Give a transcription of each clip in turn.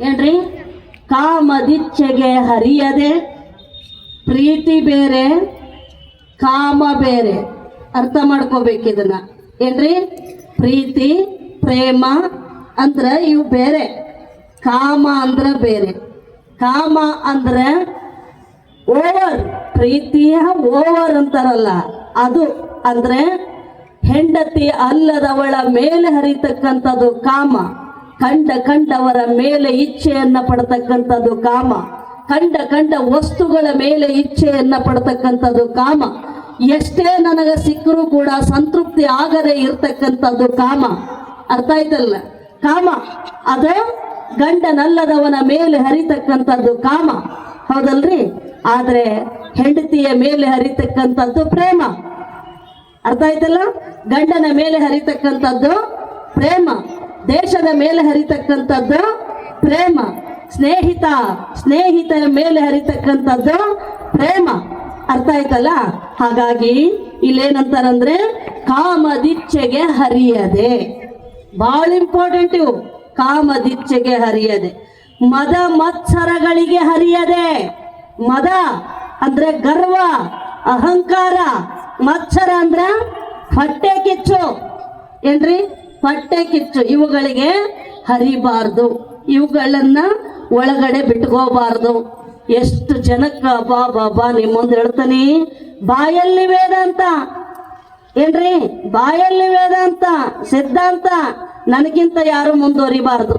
ಏನ್ರಿ? ಕಾಮದಿಚ್ಛೆಗೆ ಹರಿಯದೆ, ಪ್ರೀತಿ ಬೇರೆ, ಕಾಮ ಬೇರೆ. ಅರ್ಥ ಮಾಡ್ಕೋಬೇಕು ಇದನ್ನ. ಏನ್ರಿ? ಪ್ರೀತಿ, ಪ್ರೇಮ ಅಂದ್ರೆ ಇವು ಬೇರೆ. ಕಾಮ ಅಂದ್ರೆ ಬೇರೆ. ಕಾಮ ಅಂದ್ರೆ ಓವರ್. ಪ್ರೀತಿಯ ಓವರ್ ಅಂತಾರಲ್ಲ. ಅದು ಅಂದ್ರೆ ಹೆಂಡತಿ ಅಲ್ಲದವಳ ಮೇಲೆ ಹರಿತಕ್ಕಂಥದ್ದು ಕಾಮ. ಕಂಡ ಕಂಡವರ ಮೇಲೆ ಇಚ್ಛೆಯನ್ನ ಪಡ್ತಕ್ಕಂಥದ್ದು ಕಾಮ. ಕಂಡ ಕಂಡ ವಸ್ತುಗಳ ಮೇಲೆ ಇಚ್ಛೆಯನ್ನ ಪಡ್ತಕ್ಕಂಥದ್ದು ಕಾಮ. ಎಷ್ಟೇ ನನಗೆ ಸಿಕ್ಕರೂ ಕೂಡ ಸಂತೃಪ್ತಿ ಆಗದೆ ಇರ್ತಕ್ಕಂಥದ್ದು ಕಾಮ. ಅರ್ಥ ಆಯ್ತಲ್ಲ? ಕಾಮ, ಅದು ಗಂಡನಲ್ಲದವನ ಮೇಲೆ ಹರಿತಕ್ಕಂಥದ್ದು ಕಾಮ. ಹೌದಲ್ರಿ? ಆದ್ರೆ ಹೆಂಡತಿಯ ಮೇಲೆ ಹರಿತಕ್ಕಂಥದ್ದು ಪ್ರೇಮ. ಅರ್ಥ ಆಯ್ತಲ್ಲ? ಗಂಡನ ಮೇಲೆ ಹರಿತಕ್ಕಂಥದ್ದು ಪ್ರೇಮ. ದೇಶದ ಮೇಲೆ ಹರಿತಕ್ಕಂಥದ್ದು ಪ್ರೇಮ. ಸ್ನೇಹಿತ, ಸ್ನೇಹಿತರ ಮೇಲೆ ಹರಿತಕ್ಕಂಥದ್ದು ಪ್ರೇಮ. ಅರ್ಥ ಆಯ್ತಲ್ಲ? ಹಾಗಾಗಿ ಇಲ್ಲೇನಂತಾರಂದ್ರೆ ಕಾಮದಿಚ್ಛೆಗೆ ಹರಿಯದೆ. ಬಹಳ ಇಂಪಾರ್ಟೆಂಟ್ ಇವು. ಕಾಮದಿಚ್ಛೆಗೆ ಹರಿಯದೆ. ಮದ ಮತ್ಸರಗಳಿಗೆ ಹರಿಯದೆ. ಮದ ಅಂದ್ರೆ ಗರ್ವ, ಅಹಂಕಾರ. ಮತ್ಸರ ಅಂದ್ರ ಹೊಟ್ಟೆ ಕಿಚ್ಚು. ಏನ್ರಿ? ಹೊಟ್ಟೆ ಕಿಚ್ಚು. ಇವುಗಳಿಗೆ ಹರಿಬಾರ್ದು. ಇವುಗಳನ್ನ ಒಳಗಡೆ ಬಿಟ್ಕೋಬಾರ್ದು. ಎಷ್ಟು ಜನಕ್ಕ ಬಾ ಬಾ ಬಾ ನಿಮ್ಮೊಂದು ಹೇಳ್ತಾನೆ, ಬಾಯಲ್ಲಿ ವೇದಾಂತ. ಏನ್ರಿ? ಬಾಯಲ್ಲಿ ವೇದಾಂತ. ಸಿದ್ಧಾಂತ. ನನಗಿಂತ ಯಾರು ಮುಂದುವರಿಬಾರ್ದು.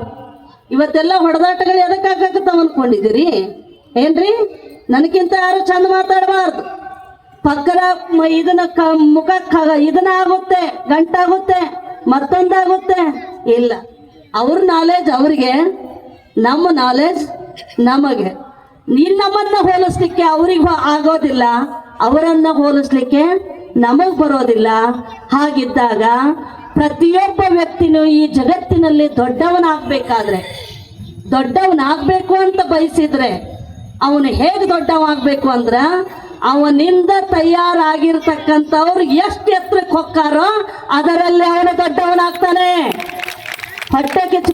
ಇವತ್ತೆಲ್ಲ ಹೊಡೆದಾಟಗಳು ಎದಕ್ಕಾಗತ್ತಾವ ಅಂದ್ಕೊಂಡಿದ್ದೀರಿ ಏನ್ರಿ? ನನಗಿಂತ ಯಾರು ಚಂದ ಮಾತಾಡಬಾರ್ದು. ಪಕ್ಕದ ಇದನ್ನ ಕ ಮುಖ ಇದನ್ನ ಆಗುತ್ತೆ, ಗಂಟಾಗುತ್ತೆ. ಮತ್ತೊಂದಾಗುತ್ತೆ? ಇಲ್ಲ. ಅವ್ರ ನಾಲೆಜ್ ಅವ್ರಿಗೆ, ನಮ್ಮ ನಾಲೆಜ್ ನಮಗೆ. ನೀನ್ ನಮ್ಮನ್ನ ಹೋಲಿಸ್ಲಿಕ್ಕೆ ಅವ್ರಿಗೆ ಆಗೋದಿಲ್ಲ, ಅವರನ್ನ ಹೋಲಿಸ್ಲಿಕ್ಕೆ ನಮಗ್ ಬರೋದಿಲ್ಲ. ಹಾಗಿದ್ದಾಗ ಪ್ರತಿಯೊಬ್ಬ ವ್ಯಕ್ತಿನೂ ಈ ಜಗತ್ತಿನಲ್ಲಿ ದೊಡ್ಡವನಾಗ್ಬೇಕಾದ್ರೆ, ದೊಡ್ಡವನಾಗ್ಬೇಕು ಅಂತ ಬಯಸಿದ್ರೆ, ಅವನು ಹೇಗೆ ದೊಡ್ಡವಾಗ್ಬೇಕು ಅಂದ್ರ ಅವನಿಂದ ತಯಾರಾಗಿರ್ತಕ್ಕಂಥವ್ರು ಎಷ್ಟು ಎತ್ತರಕ್ಕೆ ಹೊಕ್ಕಾರೋ ಅದರಲ್ಲಿ ಅವನು ದೊಡ್ಡವನಾಗ್ತಾನೆ. ಹೊಟ್ಟೆ ಕಿಚ್ಚು